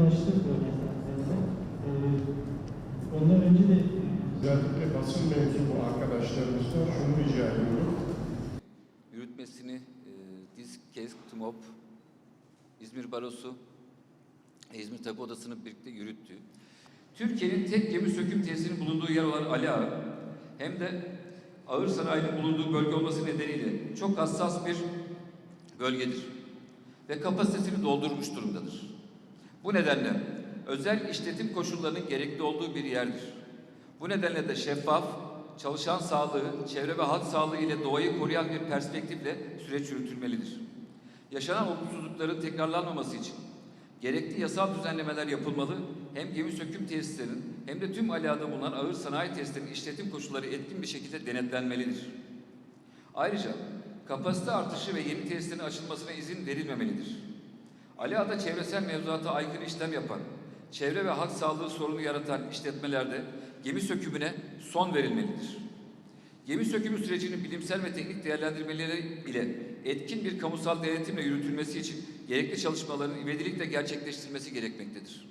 ulaştık Ee, Ondan önce de Özellikle basın mensubu arkadaşlarımızdan şunu rica ediyorum. yürütmesini e, DİSK, KESK, TMOP, İzmir Barosu, İzmir Tabip Odası'nın birlikte yürüttüğü, Türkiye'nin tek gemi söküm tesisinin bulunduğu yer olan Ali Ağa, hem de ağır sanayinin bulunduğu bölge olması nedeniyle çok hassas bir bölgedir ve kapasitesini doldurmuş durumdadır. Bu nedenle özel işletim koşullarının gerekli olduğu bir yerdir. Bu nedenle de şeffaf, çalışan sağlığı, çevre ve halk sağlığı ile doğayı koruyan bir perspektifle süreç yürütülmelidir. Yaşanan olumsuzlukların tekrarlanmaması için gerekli yasal düzenlemeler yapılmalı, hem gemi söküm tesislerinin hem de tüm alada bulunan ağır sanayi tesislerinin işletim koşulları etkin bir şekilde denetlenmelidir. Ayrıca kapasite artışı ve yeni tesislerin açılmasına izin verilmemelidir. Aliada çevresel mevzuata aykırı işlem yapan, çevre ve halk sağlığı sorunu yaratan işletmelerde gemi sökümüne son verilmelidir. Gemi sökümü sürecinin bilimsel ve teknik değerlendirmeleri ile etkin bir kamusal denetimle yürütülmesi için gerekli çalışmaların ivedilikle gerçekleştirilmesi gerekmektedir.